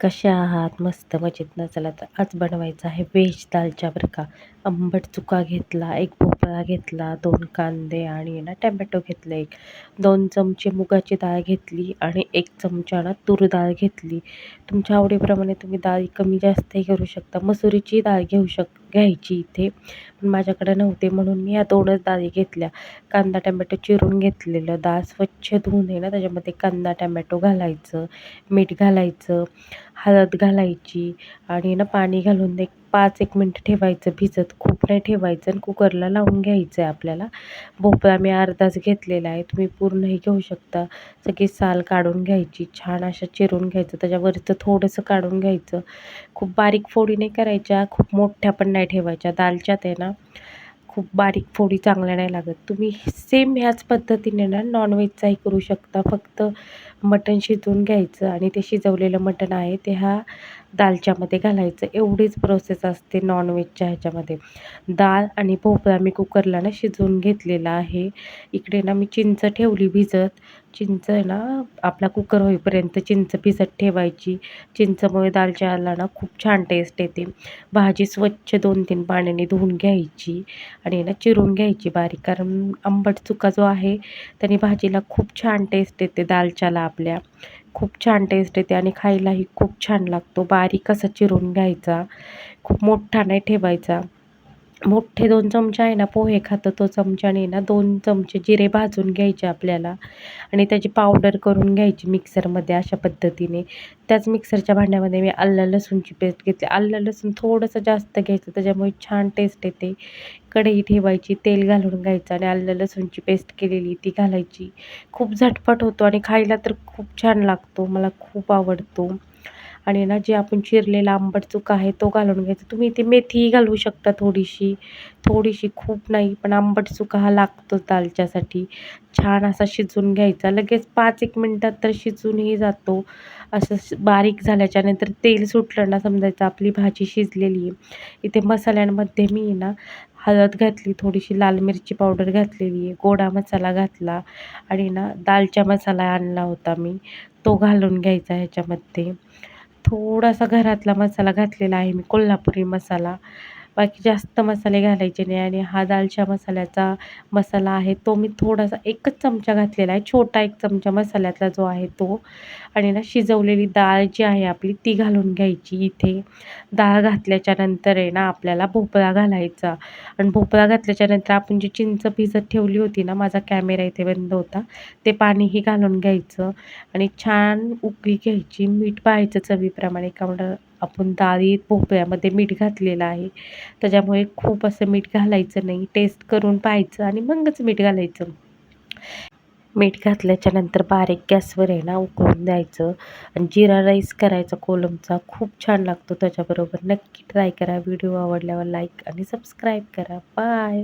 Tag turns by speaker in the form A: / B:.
A: कशा आहात? मस्त मजेत न? चला तर आज बनवायचं आहे व्हेज दालच्या बरं का. आंबट चुका घेतला एक भोपळा घेतला दोन कांदे आणि ना टॅमॅटो घेतलं एक. दोन चमचे मुगाची डाळ घेतली आणि एक चमचा ना तूर डाळ घेतली. तुमच्या आवडीप्रमाणे तुम्ही डाळ कमी जास्तही करू शकता. मसुरीची डाळ घेऊ शकता. घ्यायची इथे. पण माझ्याकडे नव्हते म्हणून मी या दोनच डाळी घेतल्या. कांदा टॅमॅटो चिरून घेतलेलं डाळ स्वच्छ धुवून आहे ना त्याच्यामध्ये कांदा टॅमॅटो घालायचं मीठ घालायचं हळद घालायची आणि ना पाणी घालून एक पाच एक मिनटं ठेवायचं भिजत खूप नाही ठेवायचं आणि कुकरला लावून घ्यायचं आहे आपल्याला. भोपळा मी अर्धाच घेतलेला आहे तुम्ही पूर्णही घेऊ शकता. सगळी साल काढून घ्यायची छान अशा चिरून घ्यायचं त्याच्यावरचं थोडंसं काढून घ्यायचं. खूप बारीक फोडी नाही करायच्या खूप मोठ्या पण नाही ठेवायच्या दालच्यात आहे ना. खूप बारीक फोडी चांगल्या नाही लागत. तुम्ही सेम ह्याच पद्धतीने ना नॉनव्हेजचाही करू शकता. फक्त मटण शिजवून घ्यायचं आणि ते शिजवलेलं मटण आहे ते ह्या दालच्यामध्ये घालायचं. एवढीच प्रोसेस असते नॉनव्हेजच्या ह्याच्यामध्ये. डाळ आणि भोपळा मी कुकरला ना शिजवून घेतलेला आहे. इकडे ना मी चिंच ठेवली भिजत. चिंच आहे ना आपला कुकर होईपर्यंत चिंच भिजत ठेवायची. चिंचमुळे दालच्याला ना खूप छान टेस्ट येते. भाजी स्वच्छ दोन तीन पाण्याने धुवून घ्यायची आणि ना चिरून घ्यायची बारीक. कारण आंबट चुका जो आहे त्याने भाजीला खूप छान टेस्ट येते दालच्याला. आपल्या. खूप छान टेस्ट येते आणि खायलाही खूप छान लागतो. बारीक असा चिरून घ्यायचा. खूप मोठा नाही ठेवायचा. मोठे दोन चमचे आहे ना पोहे खातं तो चमच्याने ना दोन चमचे जिरे भाजून घ्यायचे आपल्याला. आणि त्याची पावडर करून घ्यायची मिक्सरमध्ये अशा पद्धतीने. त्याच मिक्सरच्या भांड्यामध्ये मी आल्ला लसूणची पेस्ट घेतली. आल्ला लसूण थोडंसं जास्त घ्यायचं त्याच्यामुळे छान टेस्ट येते. कढई ठेवायची तेल घालून घ्यायचं आणि आलं लसूणची पेस्ट केलेली ती घालायची. खूप झटपट होतो आणि खायला तर खूप छान लागतो. मला खूप आवडतो. आणि ना जे आपण चिरलेला आंबट चुका आहे तो घालून घ्यायचा. तुम्ही इथे मेथीही घालू शकता थोडीशी. थोडीशी खूप नाही पण आंबट चुका हा लागतो दालच्यासाठी छान असा शिजून घ्यायचा. लगेच पाच एक मिनटात तर शिजूनही जातो. असं बारीक झाल्याच्यानंतर तेल सुटलं ना समजायचं आपली भाजी शिजलेली आहे. इथे मसाल्यांमध्ये मी ना हळद घातली थोडीशी लाल मिरची पावडर घातलेली आहे गोडा मसाला घातला आणि ना दालचा मसाला आणला होता मी. तो घालून घ्यायचा ह्याच्यामध्ये. थोडासा घरातला मसाला घातलेला आहे मी कोल्हापुरी मसाला. बाकी जास्त मसाले घालायचे नाही आणि हा दालच्या मसाल्याचा मसाला आहे तो मी थोडासा एकच चमचा घातलेला आहे छोटा एक चमचा मसाल्यातला जो आहे तो. आणि ना शिजवलेली डाळ जी आहे आपली ती घालून घ्यायची इथे. डाळ घातल्याच्या नंतर आहे ना आपल्याला भोपळा घालायचा. आणि भोपळा घातल्याच्यानंतर आपण जी चिंच भिजत ठेवली होती ना माझा कॅमेरा इथे बंद होता ते पाणीही घालून घ्यायचं. आणि छान उकळी घ्यायची मीठ पाहायचं चवीप्रमाणे कारण आपण डाळी भोपळ्यामध्ये मीठ घातलेलं आहे. त्याच्यामुळे खूप असं मीठ घालायचं नाही. टेस्ट करून पाहायचं आणि मगच मीठ घालायचं. मीठ घातल्याच्या नंतर बारीक गॅसवर आहे ना उकळून द्यायचं. आणि जिरा राईस करायचा कोलमचा खूप छान लागतो त्याच्याबरोबर. नक्की ट्राय करा. व्हिडिओ आवडल्यावर लाईक आणि सबस्क्राईब करा. बाय.